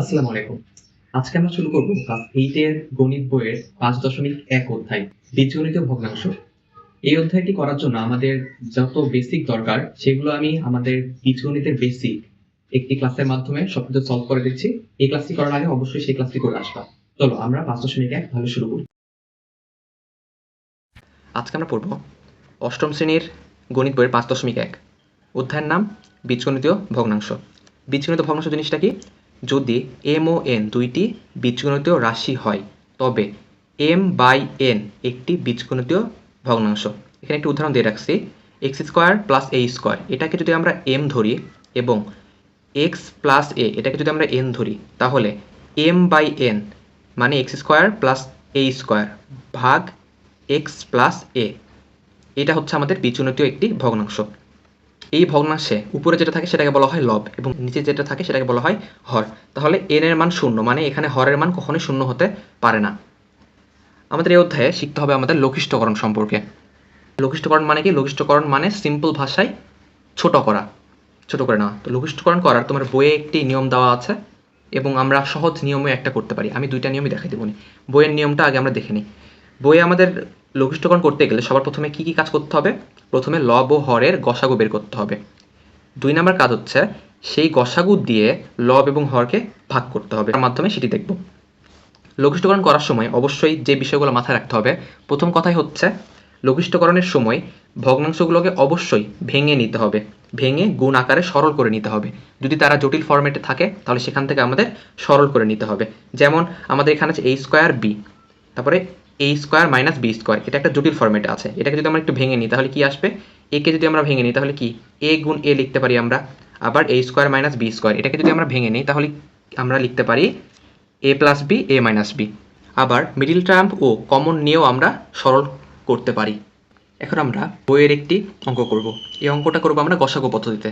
আসসালামু আলাইকুম। আজকে আমরা শুরু করব ক্লাস এইটের গণিত বইয়ের পাঁচ দশমিক এক অধ্যায় বীজগণিত ভগ্নাংশ। এই অধ্যায়টি করার জন্য আমাদের যত বেসিক দরকার, সেগুলো আমি আমাদের বীজগণিতের বেসিক একটি ক্লাসের মাধ্যমে সবকিছু সলভ করে দিচ্ছি। এই ক্লাসটি করার আগে অবশ্যই সেই ক্লাসটি করে আসবা। চলো, আমরা পাঁচ দশমিক এক তাহলে শুরু করি। আজকে আমরা পড়ব অষ্টম শ্রেণির গণিত বইয়ের পাঁচ দশমিক এক। অধ্যায়ের নাম বীজগণিতীয় ভগ্নাংশ। বীজগণিত ভগ্নাংশ জিনিসটা কি? যদি এম ও এন দুইটি বীজগণিতীয় রাশি হয়, তবে এম বাই এন একটি বীজগণিতীয় ভগ্নাংশ। এখানে একটি উদাহরণ দিয়ে রাখছি। X square plus a square. এটাকে যদি আমরা এম ধরি এবং এক্স প্লাস এ এটাকে যদি আমরা এন ধরি, তাহলে এম বাই এন মানে x square plus a square ভাগ এক্স প্লাস এ এটা হচ্ছে আমাদের বীজগণিতীয় একটি ভগ্নাংশ। এই ভগ্নাংশে উপরে যেটা থাকে সেটাকে বলা হয় লব এবং নিচে যেটা থাকে সেটাকে বলা হয় হর। তাহলে এন এর মান শূন্য মানে এখানে হরের মান কখনোই শূন্য হতে পারে না। আমাদের এই অধ্যায়ে শিখতে হবে আমাদের লঘিষ্ঠকরণ সম্পর্কে। লঘিষ্ঠকরণ মানে কি? লঘিষ্ঠকরণ মানে সিম্পল ভাষায় ছোট করা, ছোট করে নেওয়া। তো লঘিষ্ঠকরণ করার তোমার বইয়ে একটি নিয়ম দেওয়া আছে এবং আমরা সহজ নিয়মে একটা করতে পারি। আমি দুইটা নিয়মই দেখাই দেবনি বইয়ের নিয়মটা আগে আমরা দেখে নিই। বইয়ে আমাদের লঘিষ্ঠকরণ করতে গেলে সবার প্রথমে কি কি কাজ করতে হবে? প্রথমে লব ও হরের গসাগু বের করতে হবে। দুই নাম্বার কাজ হচ্ছে সেই গসাগু দিয়ে লব এবং হরকে ভাগ করতে হবে। তার মাধ্যমে সেটি দেখব। লঘিষ্ঠকরণ করার সময় অবশ্যই যে বিষয়গুলো মাথায় রাখতে হবে, প্রথম কথাই হচ্ছে লঘিষ্ঠকরণের সময় ভগ্নাংশগুলোকে অবশ্যই ভেঙে নিতে হবে। ভেঙে গুণ আকারে সরল করে নিতে হবে। যদি তারা জটিল ফরম্যাটে থাকে, তাহলে সেখান থেকে আমাদের সরল করে নিতে হবে। যেমন আমাদের এখানে আছে এই স্কোয়ার বি তারপরে a square minus b square এটা একটা জটিল ফরম্যাটে আছে। এটাকে যদি আমরা একটু ভেঙে নিই, তাহলে কি আসবে? একে যদি আমরা ভেঙে নিই, তাহলে কি? এ গুণ এ লিখতে পারি আমরা। আবার a square minus b square এটাকে যদি আমরা ভেঙে নিই, তাহলে আমরা লিখতে পারি a plus b a minus b আবার মিডিল টার্ম ও কমন নিয়েও আমরা সরল করতে পারি। এখন আমরা বইয়ের একটি অঙ্ক করব। এই অঙ্কটা করব আমরা গসাগু পদ্ধতিতে।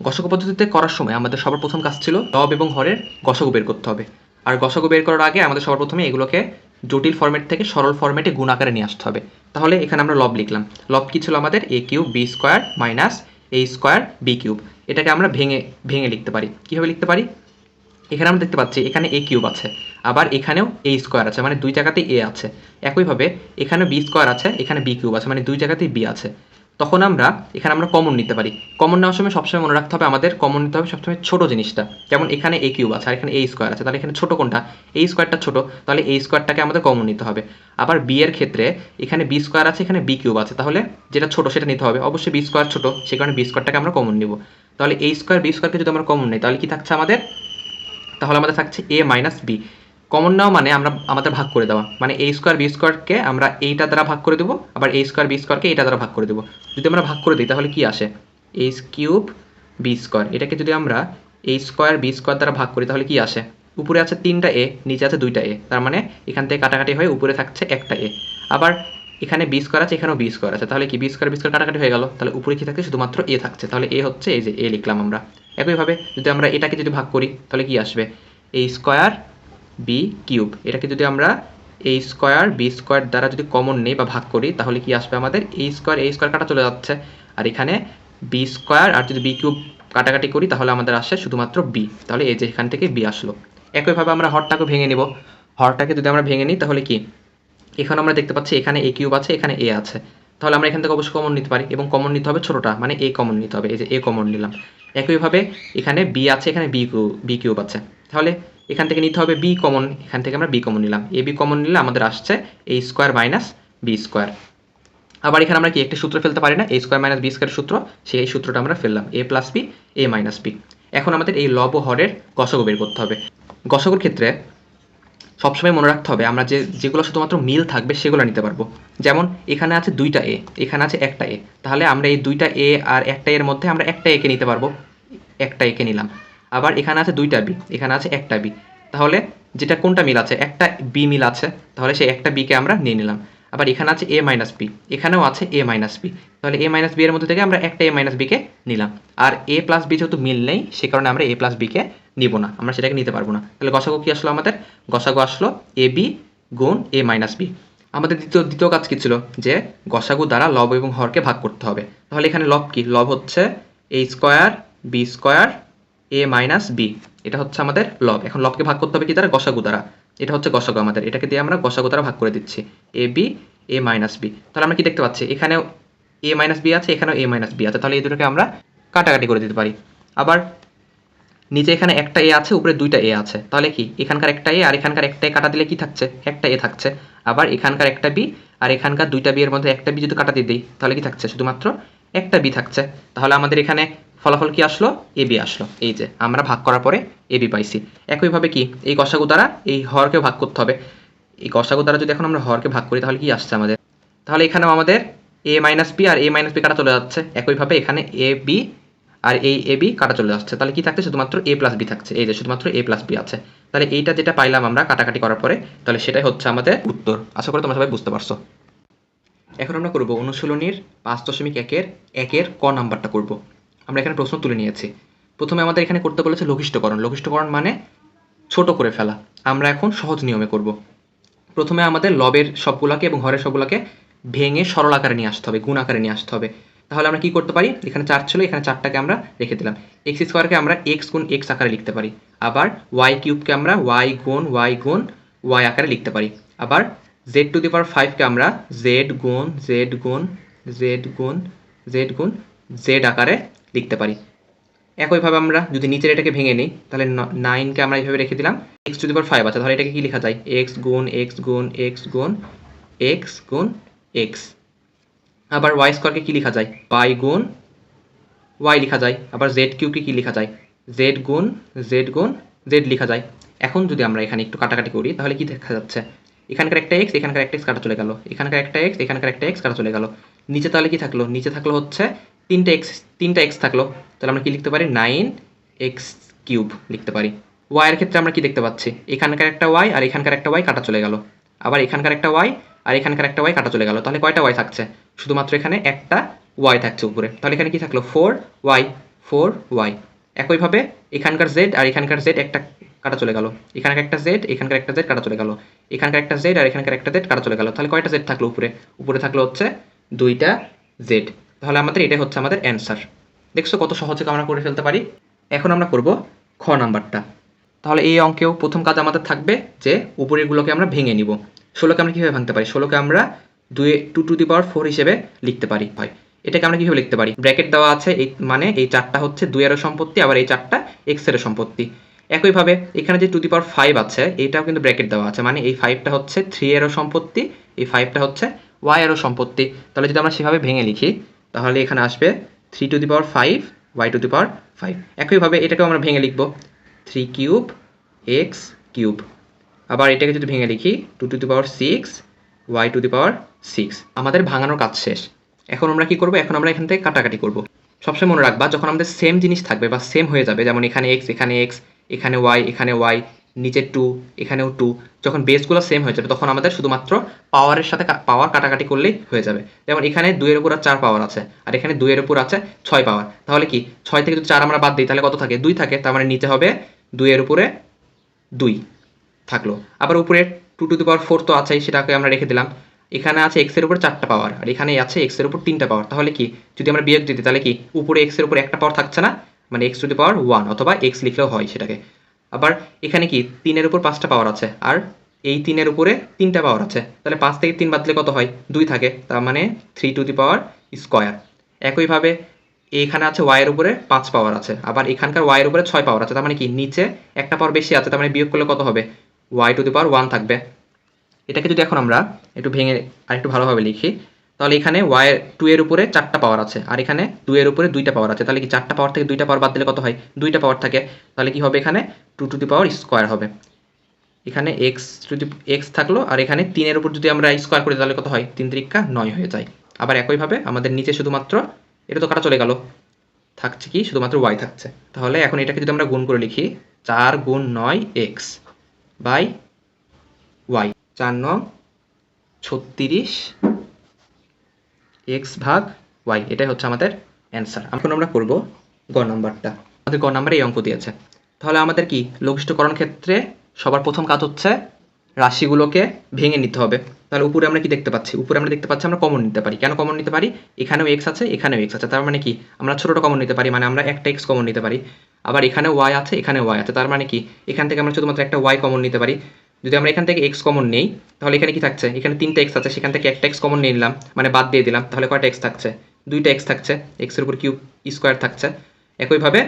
গসাগু পদ্ধতিতে করার সময় আমাদের সবার প্রথম কাজ ছিল লব এবং হরের গসাগু বের করতে হবে। আর গসাগু বের করার আগে আমাদের সবার প্রথমে এগুলোকে জটিল ফর্মেট থেকে সরল ফর্মেটে গুণ আকারে নিয়ে আসতে হবে। তাহলে এখানে আমরা লব লিখলাম। লব কি ছিল আমাদের? A cube b square minus a square b cube. এটাকে আমরা ভেঙে ভেঙে লিখতে পারি। কীভাবে লিখতে পারি? এখানে আমরা দেখতে পাচ্ছি, এখানে এ কিউব আছে, আবার এখানেও এ স্কোয়ার আছে মানে দুই জায়গাতেই এ আছে। একইভাবে এখানে বি স্কোয়ার আছে, এখানে বি কিউব আছে মানে দুই জায়গাতেই বি আছে। তখন আমরা, এখানে আমরা কমন নিতে পারি। কমন নেওয়ার সময় সবসময় মনে রাখতে হবে আমাদের কমন নিতে হবে সবসময় ছোট জিনিসটা। যেমন এখানে এ কিউব আছে, আর এখানে এ স্কোয়ার আছে। তাহলে এখানে ছোট কোনটা? এই স্কোয়ারটা ছোট, তাহলে এই স্কোয়ারটাকে আমাদের কমন নিতে হবে। আবার বি এর ক্ষেত্রে, এখানে বি স্কোয়ার আছে, এখানে বি কিউব আছে। তাহলে যেটা ছোট সেটা নিতে হবে। অবশ্যই বি স্কোয়ার ছোট, সে কারণে বি স্কোয়ারটাকে আমরা কমন নিব। তাহলে এই স্কোয়ার বি স্কোয়ারকে যদি আমরা কমন নিই, তাহলে কি থাকছে আমাদের? তাহলে আমাদের থাকছে এ মাইনাস বি কমন নেওয়া মানে আমরা আমাদের ভাগ করে দেওয়া। মানে এ স্কোয়ার বি স্কোয়ারকে আমরা এইটা দ্বারা ভাগ করে দেবো, আবার এ স্কোয়ার বি স্কোয়ারকে এইটা দ্বারা ভাগ করে দেবো। যদি আমরা ভাগ করে দিই, তাহলে কি আসে? এ কিউব বি স্কোয়ার এটাকে যদি আমরা এ স্কোয়ার বি স্কোয়ার দ্বারা ভাগ করি, তাহলে কি আসে? উপরে আছে তিনটা এ নিচে আছে দুইটা এ তার মানে এখান থেকে কাটাকাটি হয়ে উপরে থাকছে একটা এ আবার এখানে বি স্কোয়ার আছে, এখানেও বি স্কোয়ার আছে। তাহলে কি বি স্কোয়ার বি স্কোয়ার কাটাকাটি হয়ে গেল? তাহলে উপরে কি থাকছে শুধুমাত্র এ থাকছে। তাহলে এ হচ্ছে এই যে এ লিখলাম আমরা। একইভাবে যদি আমরা এটাকে যদি ভাগ করি, তাহলে কি আসবে? এই স্কোয়ার বি কিউব এটাকে যদি আমরা এ স্কোয়ার বি স্কোয়ার দ্বারা যদি কমন নেই বা ভাগ করি, তাহলে কি আসবে আমাদের? এ স্কোয়ার এ স্কোয়ার কাটা চলে যাচ্ছে। আর এখানে বি স্কোয়ার আর যদি বি কিউব কাটাকাটি করি, তাহলে আমাদের আসে শুধুমাত্র বি তাহলে এই যে এখান থেকে বি আসলো। একইভাবে আমরা হরটাকে ভেঙে নিব। হরটাকে যদি আমরা ভেঙে নিই, তাহলে কি? এখানে আমরা দেখতে পাচ্ছি এখানে এ কিউব আছে, এখানে এ আছে। তাহলে আমরা এখান থেকে অবশ্যই কমন নিতে পারি এবং কমন নিতে হবে ছোটোটা মানে এ কমন নিতে হবে। এই যে এ কমন নিলাম। একইভাবে এখানে বি আছে, এখানে বি বি কিউব আছে। তাহলে এখান থেকে নিতে হবে বি কমন এখান থেকে আমরা বি কমন নিলাম। এ বি কমন নিলে আমাদের আসছে a square minus b square আবার এখানে আমরা কি একটা সূত্র ফেলতে পারি না? A square minus b square সূত্র, সেই সূত্রটা আমরা ফেললাম। A plus b a minus b এখন আমাদের এই লব হরের গসগো বের করতে হবে। গসগোর ক্ষেত্রে সবসময় মনে রাখতে হবে আমরা যে যেগুলো শুধুমাত্র মিল থাকবে সেগুলো নিতে পারব। যেমন এখানে আছে দুইটা এ এখানে আছে একটা এ তাহলে আমরা এই দুইটা এ আর একটা এর মধ্যে আমরা একটা একে নিতে পারব। একটা একে নিলাম। আবার এখানে আছে দুইটা বি, এখানে আছে একটা বি। তাহলে যেটা কোনটা মিল আছে? একটা বি মিল আছে, তাহলে সেই একটা বিকে আমরা নিয়ে নিলাম। আবার এখানে আছে এ মাইনাস বি, এখানেও আছে এ মাইনাস বি। তাহলে এ মাইনাস বি এর মধ্যে থেকে আমরা একটা এ মাইনাস বিকে নিলাম। আর এ প্লাস বি যেহেতু মিল নেই, সে কারণে আমরা এ প্লাস বিকে নিব না, আমরা সেটাকে নিতে পারব না। তাহলে গসাগু কি আসলো আমাদের? গসাগু আসলো এ বি গুণ এ মাইনাস বি। আমাদের দ্বিতীয় দ্বিতীয় কাজ কী ছিল? যে গসাগু দ্বারা লব এবং হরকে ভাগ করতে হবে। তাহলে এখানে লব কি? লব হচ্ছে a square b square a minus b এটা হচ্ছে আমাদের লব এখন লবকে ভাগ করতে হবে কি দ্বারা? গসাগু দ্বারা। এটা হচ্ছে গসাগু আমাদের। এটাকে দিয়ে আমরা গসাগু দ্বারা ভাগ করে দিচ্ছি। A b a minus b তাহলে আমরা কি দেখতে পাচ্ছি? এখানেও এ মাইনাস বি আছে, এখানেও এ মাইনাস বি আছে। তাহলে এই দুটোকে আমরা কাটাকাটি করে দিতে পারি। আবার নিচে এখানে একটা এ আছে, উপরে দুইটা এ আছে। তাহলে কি? এখানকার একটা এ আর এখানকার একটা এ কাটা দিলে কি থাকছে? একটা এ থাকছে। আবার এখানকার একটা বি আর এখানকার দুইটা বি এর মধ্যে একটা বি যদি কাটা দিয়ে দিই, তাহলে কি থাকছে? শুধুমাত্র একটা বি থাকছে। তাহলে আমাদের এখানে ফলাফল কি আসলো? এ বি আসলো। এই যে, আমরা ভাগ করার পরে এ বি পাইছি। একইভাবে কি? এই কষাগু দ্বারা এই হরকে ভাগ করতে হবে। এই কষাগু দ্বারা যদি এখন আমরা হরকে ভাগ করি, তাহলে কি আসছে আমাদের? তাহলে এখানেও আমাদের এ মাইনাস বি আর এ মাইনাস বি কাটা চলে যাচ্ছে। একইভাবে এখানে এ বি আর এই এ বি কাটা চলে যাচ্ছে। তাহলে কি থাকছে? শুধুমাত্র এ প্লাস বি থাকছে। এই যে, শুধুমাত্র এ প্লাস বি আছে। তাহলে এইটা যেটা পাইলাম আমরা কাটাকাটি করার পরে, তাহলে সেটাই হচ্ছে আমাদের উত্তর। আশা করি তোমরা সবাই বুঝতে পারছ। এখন আমরা করব অনুশীলনীর পাঁচ দশমিক একের একের ক নাম্বারটা করব। আমরা এখানে প্রশ্ন তুলে নিয়েছি। প্রথমে আমাদের এখানে করতে বলেছে লঘিষ্ঠকরণ। লঘিষ্ঠকরণ মানে ছোট করে ফেলা। আমরা এখন সহজ নিয়মে করব। প্রথমে আমাদের লবের সবগুলাকে এবং হরের সবগুলাকে ভেঙে সরল আকারে নিয়ে আসতে হবে, গুণ আকারে নিয়ে আসতে হবে। তাহলে আমরা কি করতে পারি? এখানে চার ছিল, এখানে চারটাকে আমরা রেখে দিলাম। এক্স স্কোয়ারকে আমরা এক্স গুণ এক্স আকারে লিখতে পারি। আবার ওয়াই কিউবকে আমরা ওয়াই গুণ ওয়াই গুণ ওয়াই আকারে লিখতে পারি। আবার জেড টু দি পাওয়ার ফাইভকে আমরা জেড গুণ জেড গুণ জেড গুণ জেড গুণ জেড আকারে লিখতে পারি। একইভাবে আমরা যদি নিচের এটাকে ভেঙে নিই, তাহলে নাইনকে আমরা এইভাবে রেখে দিলাম। X to the power five আছে, তাহলে এটাকে কি লেখা যায়? এক্স গুণ এক্স গুণ এক্স গুণ এক্স গুণ এক্স আবার ওয়াই স্কোয়ারকে কী লেখা যায়? ওয়াই গুণ ওয়াই লেখা যায়। আবার জেড কিউকে কী লেখা যায়? জেড গুণ জেড গুণ জেড লেখা যায়। এখন যদি আমরা এখানে একটু কাটাকাটি করি, তাহলে কি দেখা যাচ্ছে? এখানকার একটা এক্স এখানকার একটা এক্স কাটা চলে গেল। এখানকার একটা এক্স এখানকার একটা এক্স কাটা চলে গেল। নিচে তাহলে কি থাকল? নিচে থাকল হচ্ছে তিনটা এক্স তিনটা এক্স থাকল, তাহলে আমরা কি লিখতে পারি? নাইন এক্স কিউব লিখতে পারি। ওয়াইয়ের ক্ষেত্রে আমরা কি দেখতে পাচ্ছি? এখানকার একটা ওয়াই আর এখানকার একটা ওয়াই কাটা চলে গেল। আবার এখানকার একটা ওয়াই আর এখানকার একটা ওয়াই কাটা চলে গেল। তাহলে কয়টা ওয়াই থাকছে? শুধুমাত্র এখানে একটা ওয়াই থাকছে উপরে। তাহলে এখানে কি থাকল? ফোর ওয়াই ফোর ওয়াই একইভাবে এখানকার জেড আর এখানকার জেড একটা কাটা চলে গেল। এখানকার একটা জেড এখানকার একটা জেড কাটা চলে গেল। এখানকার একটা জেড আর এখানকার একটা জেড কাটা চলে গেল। তাহলে কয়টা জেড থাকল উপরে? উপরে থাকল হচ্ছে দুইটা জেড তাহলে আমাদের এটাই হচ্ছে আমাদের অ্যান্সার দেখছ কত সহজে আমরা করে ফেলতে পারি? এখন আমরা করব খ নাম্বারটা। তাহলে এই অঙ্কেও প্রথম কাজ আমাদের থাকবে যে উপরেরগুলোকে আমরা ভেঙে নিব। ষোলোকে আমরা কীভাবে ভাঙতে পারি? ষোলোকে আমরা দুই two to the power four হিসেবে লিখতে পারি। হয়। এটাকে আমরা কীভাবে লিখতে পারি? ব্র্যাকেট দেওয়া আছে, এই মানে এই চারটা হচ্ছে দুই এরও সম্পত্তি, আবার এই চারটা এক্স এক্সেরও সম্পত্তি। একইভাবে এখানে যে টু দি পাওয়ার ফাইভ আছে, এটাও কিন্তু ব্র্যাকেট দেওয়া আছে। মানে এই ফাইভটা হচ্ছে থ্রি এরও সম্পত্তি, এই ফাইভটা হচ্ছে ওয়াই এরও সম্পত্তি। তাহলে যদি আমরা সেভাবে ভেঙে লিখি তাহলে এখানে আসবে three to the power five y to the power five একইভাবে এটাকেও আমরা ভেঙে লিখব। থ্রি কিউব এক্স কিউব আবার এটাকে যদি ভেঙে লিখি two to the power six y to the power six আমাদের ভাঙানোর কাজ শেষ। এখন আমরা কি করব? এখন আমরা এখান থেকে কাটাকাটি করব। সবসময় মনে রাখবা, যখন আমাদের সেম জিনিস থাকবে বা সেম হয়ে যাবে, যেমন এখানে এক্স এখানে এক্স এখানে ওয়াই এখানে ওয়াই নিচে টু এখানেও টু যখন বেসগুলো সেম হয়ে যাবে, তখন আমাদের শুধুমাত্র পাওয়ারের সাথে পাওয়ার কাটাকাটি করলেই হয়ে যাবে। যেমন এখানে দুইয়ের উপর চার পাওয়ার আছে, আর এখানে দুইয়ের উপর আছে ছয় পাওয়ার তাহলে কি? ছয় থেকে যদি চার আমরা বাদ দিই, তাহলে কত থাকে? দুই থাকে, তার মানে নিচে হবে দুইয়ের উপরে দুই থাকল। আবার উপরে two to the power four তো আছেই, সেটাকে আমরা রেখে দিলাম। এখানে আছে এক্সের উপর চারটা পাওয়ার আর এখানে আছে এক্সের উপর তিনটা পাওয়ার তাহলে কি? যদি আমরা বিয়োগ দিতে তাহলে কি? উপরে এক্সের উপর একটা পাওয়ার থাকছে না? মানে x to the power one অথবা এক্স লিখলেও হয় সেটাকে। আবার এখানে কি তিনের উপর পাঁচটা পাওয়ার আছে, আর এই তিনের উপরে তিনটা পাওয়ার আছে। তাহলে পাঁচ থেকে তিন বাদলে কত হয়? দুই থাকে, তার মানে three to the power square একইভাবে এখানে আছে ওয়াইয়ের উপরে পাঁচ পাওয়ার আছে, আবার এখানকার ওয়াইয়ের উপরে ছয় পাওয়ার আছে, তার মানে কি? নিচে একটা পাওয়ার বেশি আছে, তার মানে বিয়োগ করলে কত হবে? Y to the power one থাকবে। এটাকে যদি এখন আমরা একটু ভেঙে আরেকটু ভালোভাবে লিখি তাহলে এখানে ওয়াই টু এর উপরে চারটা পাওয়ার আছে। আর এখানে দুই এর উপরে দুইটা পাওয়ার আছে। তাহলে কি চারটা পাওয়ার থেকে দুইটা পাওয়ার বাদ দিলে কত হয়? দুইটা পাওয়ার থাকে। তাহলে কি হবে এখানে? Two to the power square হবে। এখানে এক্স যদি এক্স থাকল, আর এখানে তিনের উপর যদি আমরা স্কোয়ার করি, তাহলে কত হয়? তিন তিরিকা নয় হয়ে যায়। আবার একইভাবে আমাদের নিচে শুধুমাত্র, এটা তো কাটা চলে গেল। থাকছে কি? শুধুমাত্র ওয়াই থাকছে। তাহলে এখন এটাকে যদি আমরা গুণ করে লিখি, চার গুণ নয় এক্স বাই ওয়াই চার নং ছত্রিশ এক্স ভাগ ওয়াই এটাই হচ্ছে আমাদের অ্যান্সার এখন আমরা করব গ নাম্বারটা। আমাদের গ নাম্বারে এই অঙ্ক দিয়েছে। তাহলে আমাদের কি? লঘিষ্ঠকরণ ক্ষেত্রে সবার প্রথম কাজ হচ্ছে রাশিগুলোকে ভেঙে নিতে হবে। তাহলে উপরে আমরা কি দেখতে পাচ্ছি? উপরে আমরা দেখতে পাচ্ছি আমরা কমন নিতে পারি। কেন কমন নিতে পারি? এখানেও এক্স আছে, এখানেও এক্স আছে। তার মানে কি? আমরা ছোটটা কমন নিতে পারি মানে আমরা একটা এক্স কমন নিতে পারি। আবার এখানে ওয়াই আছে এখানে ওয়াই আছে। তার মানে কি? এখান থেকে আমরা শুধুমাত্র একটা ওয়াই কমন নিতে পারি। যদি আমরা এখান থেকে এক্স কমন নেই, তাহলে এখানে কি থাকছে? এখানে তিনটা এক্স আছে, সেখান থেকে একটা এক্স কমন নিয়ে নিলাম মানে বাদ দিয়ে দিলাম, তাহলে কয়টা এক্স থাকছে? দুইটা এক্স থাকছে এক্সের উপর কিউব স্কোয়ার থাকছে। একইভাবে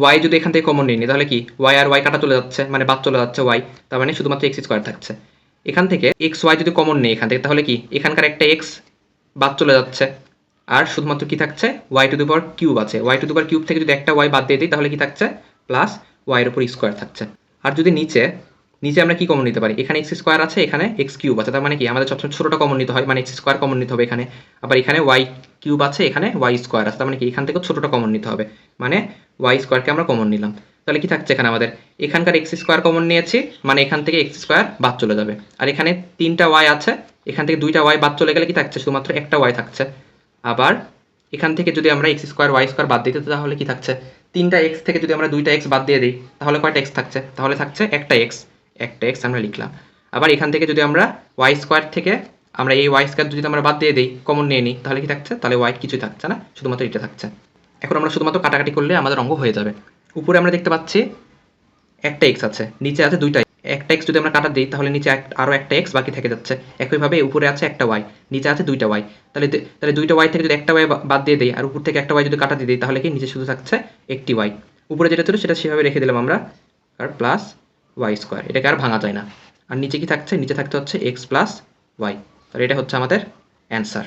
ওয়াই যদি এখান থেকে কমন নিয়ে নিই, তাহলে কি? ওয়াই আর ওয়াই কাটা চলে যাচ্ছে মানে বাদ চলে যাচ্ছে ওয়াই তার মানে শুধুমাত্র এক্স স্কোয়ার থাকছে। এখান থেকে এক্স ওয়াই যদি কমন নেই এখান থেকে, তাহলে কি? এখানকার একটা এক্স বাদ চলে যাচ্ছে, আর শুধুমাত্র কি থাকছে? Y to the power cube আছে। ওয়াই টু দি কিউব থেকে যদি একটা ওয়াই বাদ দিয়ে দিই, তাহলে কি থাকছে? প্লাস ওয়াইয়ের উপর স্কোয়ার থাকছে। আর যদি নিচে নিচে আমরা কি কমন নিতে পারি? এখানে এক্স স্কোয়ার আছে, এখানে এক্স কিউব আছে। তার মানে কি? আমাদের সবসময় ছোটোটা কমন নিতে হয় মানে এক্স স্কোয়ার কমন নিতে হবে এখানে। আবার এখানে ওয়াই কিউব আছে, এখানে ওয়াই স্কোয়ার আছে। তার মানে কি? এখান থেকে ছোটোটা কমন নিতে হবে। মানে ওয়াই স্কোয়ারকে আমরা কমন নিলাম। তাহলে কি থাকছে এখানে আমাদের? এখানকার এক্স স্কোয়ার কমন নিয়েছি মানে এখান থেকে এক্স স্কোয়ার বাদ চলে যাবে। আর এখানে তিনটা ওয়াই আছে, এখান থেকে দুইটা ওয়াই বাদ চলে গেলে কি থাকছে? শুধুমাত্র একটা ওয়াই থাকছে। আবার এখান থেকে যদি আমরা এক্স স্কোয়ার ওয়াই স্কোয়ার বাদ দিতে, তাহলে কি থাকছে? তিনটা এক্স থেকে যদি আমরা দুইটা এক্স বাদ দিয়ে দিই, তাহলে কয়টা এক্স থাকছে? তাহলে থাকছে একটা এক্স একটা এক্স আমরা লিখলাম। আবার এখান থেকে যদি আমরা ওয়াই স্কোয়ার থেকে আমরা এই ওয়াই স্কোয়ার যদি আমরা বাদ দিয়ে দিই কমন নিয়ে নিই, তাহলে কি থাকছে? তাহলে ওয়াই কিছুই থাকছে না, শুধুমাত্র এটা থাকছে। এখন আমরা শুধুমাত্র কাটাকাটি করলে আমাদের অঙ্গ হয়ে যাবে। উপরে আমরা দেখতে পাচ্ছি একটা এক্স আছে, নিচে আছে দুইটা একটা এক্স যদি আমরা কাটা দিই, তাহলে নিচে এক- আরও একটা এক্স বাকি থেকে যাচ্ছে। একইভাবে উপরে আছে একটা ওয়াই নিচে আছে দুইটা ওয়াই তাহলে তাহলে দুইটা ওয়াই থেকে যদি একটা ওয়াই বাদ দিয়ে দিই, আর উপর থেকে একটা ওয়াই যদি কাটা দিয়ে দিই, তাহলে কি নিচে শুধু থাকছে একটি ওয়াই উপরে যেটা ছিল সেটা সেভাবে রেখে দিলাম আমরা, আর প্লাস ওয়াই স্কোয়ার এটাকে আর ভাঙা যায় না। আর নিচে কি থাকছে? নিচে থাকতে হচ্ছে এক্স প্লাস ওয়াই তাহলে এটা হচ্ছে আমাদের অ্যান্সার